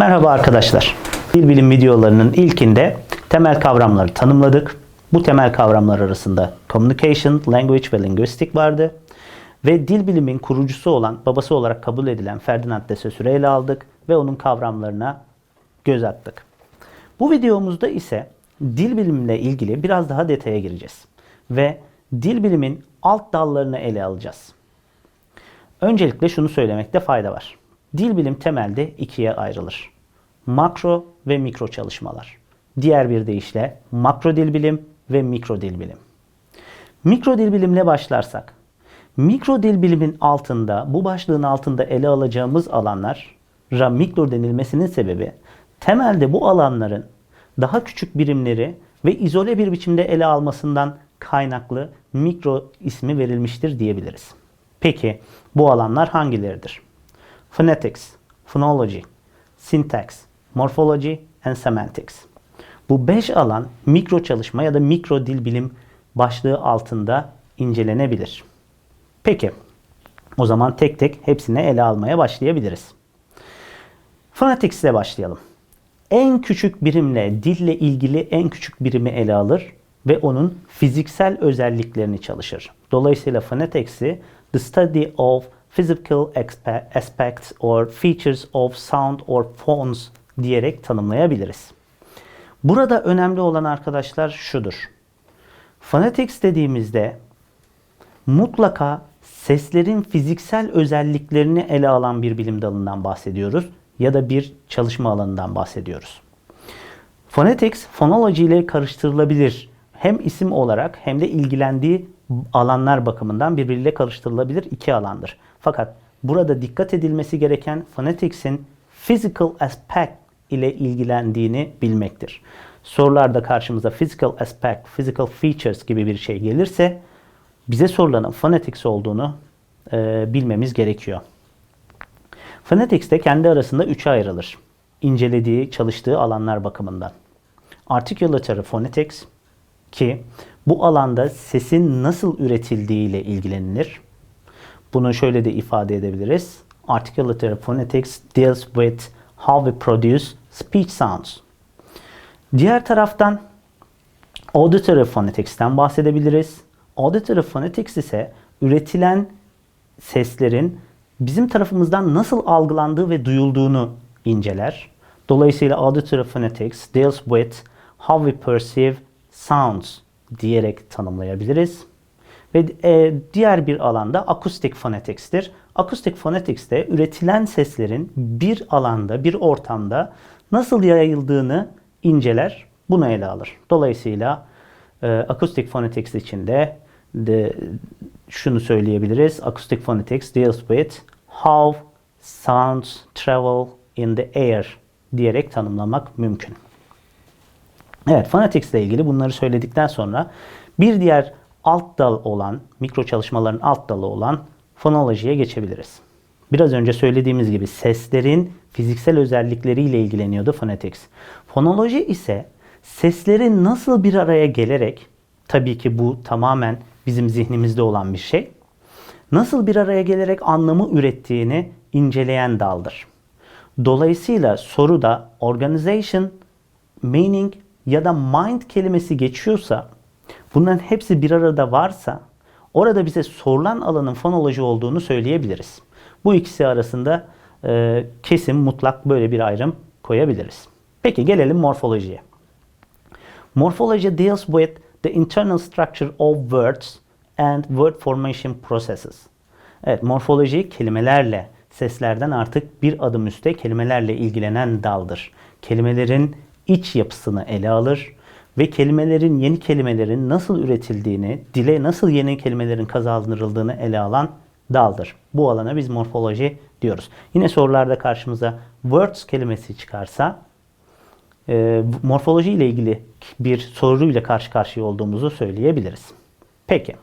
Merhaba arkadaşlar. Dil bilim videolarının ilkinde temel kavramları tanımladık. Bu temel kavramlar arasında communication, language ve linguistic vardı. Ve dil bilimin kurucusu olan, babası olarak kabul edilen Ferdinand de Saussure'yi ele aldık ve onun kavramlarına göz attık. Bu videomuzda ise dil bilimle ilgili biraz daha detaya gireceğiz. Ve dil bilimin alt dallarını ele alacağız. Öncelikle şunu söylemekte fayda var. Dil bilim temelde ikiye ayrılır. Makro ve mikro çalışmalar. Diğer bir deyişle makro dil bilim ve mikro dil bilim. Mikro dil bilimle başlarsak, mikro dil bilimin altında, bu başlığın altında ele alacağımız alanlara mikro denilmesinin sebebi, temelde bu alanların daha küçük birimleri ve izole bir biçimde ele almasından kaynaklı mikro ismi verilmiştir diyebiliriz. Peki bu alanlar hangileridir? Phonetics, phonology, syntax, morphology and semantics. Bu beş alan mikro çalışma ya da mikro dil bilim başlığı altında incelenebilir. Peki o zaman tek tek hepsini ele almaya başlayabiliriz. Phonetics ile başlayalım. En küçük birimle dille ilgili en küçük birimi ele alır ve onun fiziksel özelliklerini çalışır. Dolayısıyla phonetics'i the study of physical aspects or features of sound or phones diyerek tanımlayabiliriz. Burada önemli olan arkadaşlar şudur. Phonetics dediğimizde mutlaka seslerin fiziksel özelliklerini ele alan bir bilim dalından bahsediyoruz ya da bir çalışma alanından bahsediyoruz. Phonetics, phonology ile karıştırılabilir. Hem isim olarak hem de ilgilendiği alanlar bakımından birbiriyle karıştırılabilir iki alandır. Fakat burada dikkat edilmesi gereken phonetics'in physical aspect ile ilgilendiğini bilmektir. Sorularda karşımıza physical aspect, physical features gibi bir şey gelirse bize sorulanın phonetics olduğunu e, bilmemiz gerekiyor. Phonetics de kendi arasında üçe ayrılır. İncelediği, çalıştığı alanlar bakımından. Articulatory phonetics ki bu alanda sesin nasıl üretildiği ile ilgilenilir. Bunu şöyle de ifade edebiliriz. Articulatory phonetics deals with how we produce speech sounds. Diğer taraftan auditory phonetics'ten bahsedebiliriz. Auditory phonetics ise üretilen seslerin bizim tarafımızdan nasıl algılandığı ve duyulduğunu inceler. Dolayısıyla auditory phonetics deals with how we perceive sounds diyerek tanımlayabiliriz. Ve e, diğer bir alanda akustik phonetics'tir. Akustik phonetics de üretilen seslerin bir alanda, bir ortamda nasıl yayıldığını inceler, bunu ele alır. Dolayısıyla e, akustik phonetics içinde de şunu söyleyebiliriz. Acoustic phonetics deals with how sounds travel in the air diyerek tanımlamak mümkün. Evet, phonetics ile ilgili bunları söyledikten sonra bir diğer alt dal olan, mikro çalışmaların alt dalı olan fonolojiye geçebiliriz. Biraz önce söylediğimiz gibi seslerin fiziksel özellikleriyle ilgileniyordu phonetics. Fonoloji ise seslerin nasıl bir araya gelerek, tabii ki bu tamamen bizim zihnimizde olan bir şey, nasıl bir araya gelerek anlamı ürettiğini inceleyen daldır. Dolayısıyla soruda organization, meaning ya da mind kelimesi geçiyorsa bunların hepsi bir arada varsa orada bize sorulan alanın fonoloji olduğunu söyleyebiliriz. Bu ikisi arasında e, kesin mutlak böyle bir ayrım koyabiliriz. Peki gelelim morfolojiye. Morphology deals with the internal structure of words and word formation processes. Evet, morfoloji kelimelerle, seslerden artık bir adım üstte kelimelerle ilgilenen daldır. Kelimelerin iç yapısını ele alır ve kelimelerin, yeni kelimelerin nasıl üretildiğini, dile nasıl yeni kelimelerin kazandırıldığını ele alan daldır. Bu alana biz morfoloji diyoruz. Yine sorularda karşımıza words kelimesi çıkarsa e, morfoloji ile ilgili bir soruyla karşı karşıya olduğumuzu söyleyebiliriz. Peki.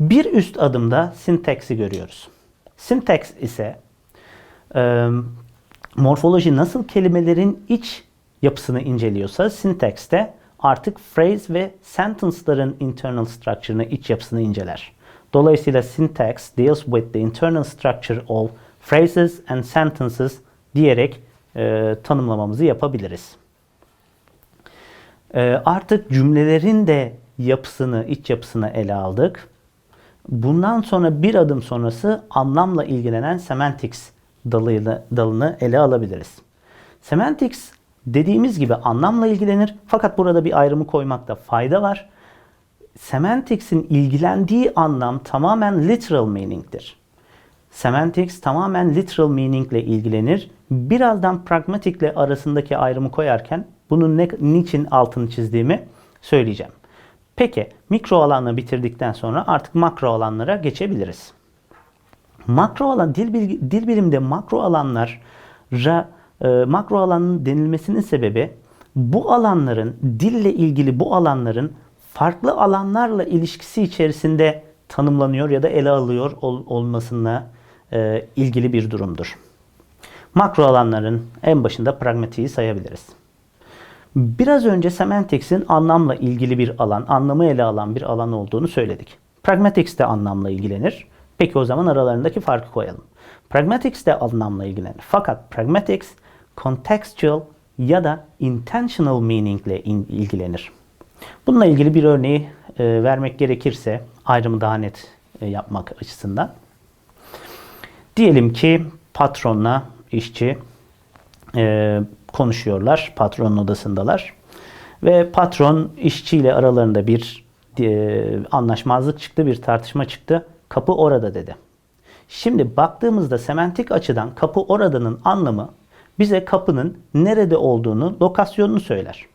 Bir üst adımda sintaksi görüyoruz. Syntax ise e, morfoloji nasıl kelimelerin iç yapısını inceliyorsa syntax de artık phrase ve sentence'ların internal structure'ını, iç yapısını inceler. Dolayısıyla syntax deals with the internal structure of phrases and sentences diyerek e, tanımlamamızı yapabiliriz. E, artık cümlelerin de yapısını, iç yapısını ele aldık. Bundan sonra bir adım sonrası anlamla ilgilenen semantics dalıyla, dalını ele alabiliriz. Semantics dediğimiz gibi anlamla ilgilenir fakat burada bir ayrımı koymakta fayda var. Semantics'in ilgilendiği anlam tamamen literal meaning'tir. Semantics tamamen literal meaning ile ilgilenir. Birazdan pragmatic ile arasındaki ayrımı koyarken bunun ne, niçin altını çizdiğimi söyleyeceğim. Peki mikro alanla bitirdikten sonra artık makro alanlara geçebiliriz. Makro alan dil, bilgi, dil bilimde makro alanlara e, makro alanın denilmesinin sebebi bu alanların dille ilgili bu alanların farklı alanlarla ilişkisi içerisinde tanımlanıyor ya da ele alıyor ol, olmasına e, ilgili bir durumdur. Makro alanların en başında pragmatiği sayabiliriz. Biraz önce semantics'in anlamla ilgili bir alan, anlamı ele alan bir alan olduğunu söyledik. Pragmatics de anlamla ilgilenir. Peki o zaman aralarındaki farkı koyalım. Pragmatics de anlamla ilgilenir. Fakat pragmatics contextual ya da intentional meaning ile ilgilenir. Bununla ilgili bir örneği e, vermek gerekirse ayrımı daha net e, yapmak açısından. Diyelim ki patronla işçi e, konuşuyorlar. Patronun odasındalar. Ve patron işçiyle aralarında bir anlaşmazlık çıktı, bir tartışma çıktı. Kapı orada dedi. Şimdi baktığımızda semantik açıdan kapı oradanın anlamı bize kapının nerede olduğunu, lokasyonunu söyler.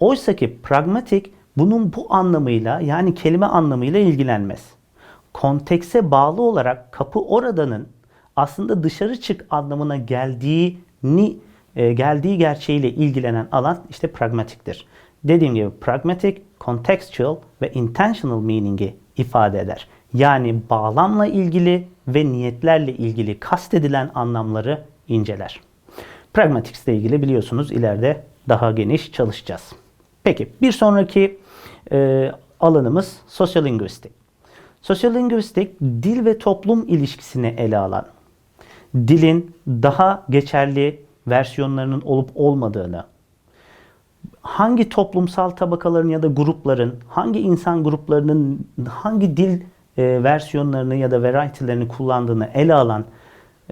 Oysa ki pragmatik bunun bu anlamıyla yani kelime anlamıyla ilgilenmez. Kontekse bağlı olarak kapı oradanın aslında dışarı çık anlamına geldiğini e, geldiği gerçeğiyle ilgilenen alan işte pragmatiktir. Dediğim gibi pragmatic, contextual ve intentional meaning'i ifade eder. Yani bağlamla ilgili ve niyetlerle ilgili kastedilen anlamları inceler. Pragmatics ile ilgili biliyorsunuz ileride daha geniş çalışacağız. Peki bir sonraki e, alanımız sosyolinguistik. Sosyolinguistik dil ve toplum ilişkisini ele alan, dilin daha geçerli versiyonlarının olup olmadığını, hangi toplumsal tabakaların ya da grupların, hangi insan gruplarının hangi dil e, versiyonlarını ya da variety'lerini kullandığını ele alan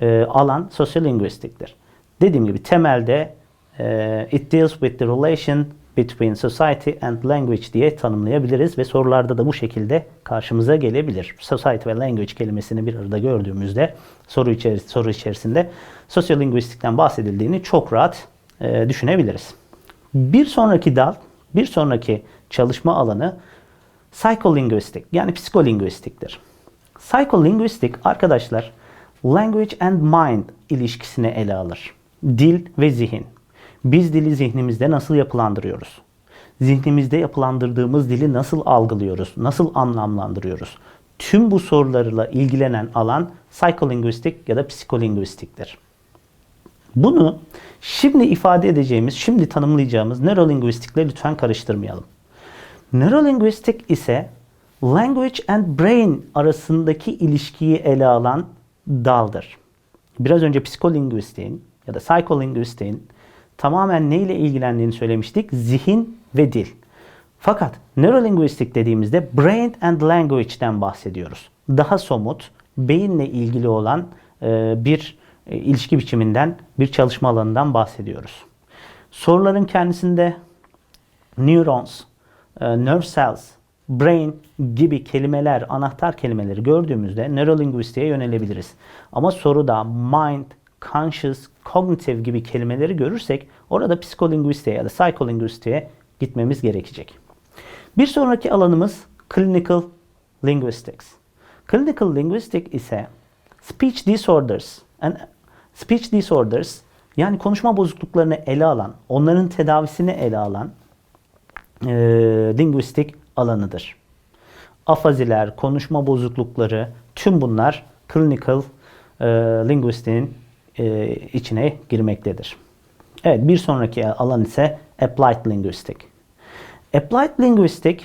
e, alan sosyolinguistiktir. Dediğim gibi temelde e, it deals with the relation between society and language diye tanımlayabiliriz ve sorularda da bu şekilde karşımıza gelebilir. Society ve language kelimesini bir arada gördüğümüzde soru, içeris soru içerisinde sosyolinguistikten bahsedildiğini çok rahat e, düşünebiliriz. Bir sonraki dal, bir sonraki çalışma alanı psycholinguistic yani psikolinguistiktir. Psycholinguistic arkadaşlar language and mind ilişkisini ele alır. Dil ve zihin. Biz dili zihnimizde nasıl yapılandırıyoruz? Zihnimizde yapılandırdığımız dili nasıl algılıyoruz? Nasıl anlamlandırıyoruz? Tüm bu sorularla ilgilenen alan psycholinguistik ya da psikolinguistiktir. Bunu şimdi ifade edeceğimiz, şimdi tanımlayacağımız nörolinguistikle lütfen karıştırmayalım. Nörolinguistik ise language and brain arasındaki ilişkiyi ele alan daldır. Biraz önce psikolinguistiğin ya da psycholinguistiğin tamamen neyle ilgilendiğini söylemiştik? Zihin ve dil. Fakat neurolinguistik dediğimizde brain and language'den bahsediyoruz. Daha somut, beyinle ilgili olan e, bir e, ilişki biçiminden, bir çalışma alanından bahsediyoruz. Soruların kendisinde neurons, e, nerve cells, brain gibi kelimeler, anahtar kelimeleri gördüğümüzde neurolinguistiğe yönelebiliriz. Ama soruda mind, conscious, cognitive gibi kelimeleri görürsek orada psikolinguistiğe ya da psycholinguistiğe gitmemiz gerekecek. Bir sonraki alanımız clinical linguistics. Clinical linguistic ise speech disorders and speech disorders yani konuşma bozukluklarını ele alan, onların tedavisini ele alan e, linguistik alanıdır. Afaziler, konuşma bozuklukları tüm bunlar clinical e, linguistiğin e, içine girmektedir. Evet bir sonraki alan ise Applied Linguistic. Applied Linguistic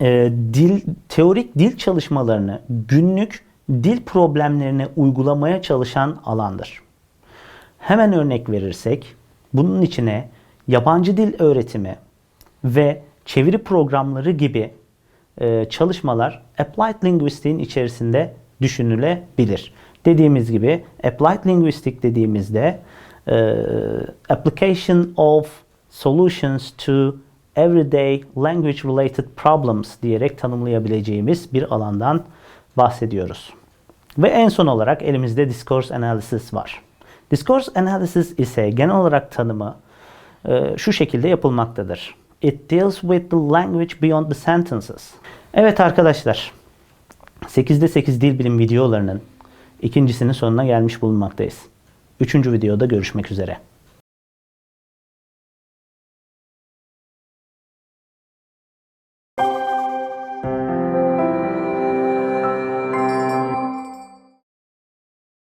e, dil teorik dil çalışmalarını günlük dil problemlerine uygulamaya çalışan alandır. Hemen örnek verirsek bunun içine yabancı dil öğretimi ve çeviri programları gibi e, çalışmalar Applied Linguistic'in içerisinde düşünülebilir. Dediğimiz gibi Applied Linguistic dediğimizde e, application of solutions to everyday language related problems diyerek tanımlayabileceğimiz bir alandan bahsediyoruz. Ve en son olarak elimizde discourse analysis var. Discourse analysis ise genel olarak tanımı e, şu şekilde yapılmaktadır. It deals with the language beyond the sentences. Evet arkadaşlar, 8'de 8 dil bilim videolarının ikincisinin sonuna gelmiş bulunmaktayız. Üçüncü videoda görüşmek üzere.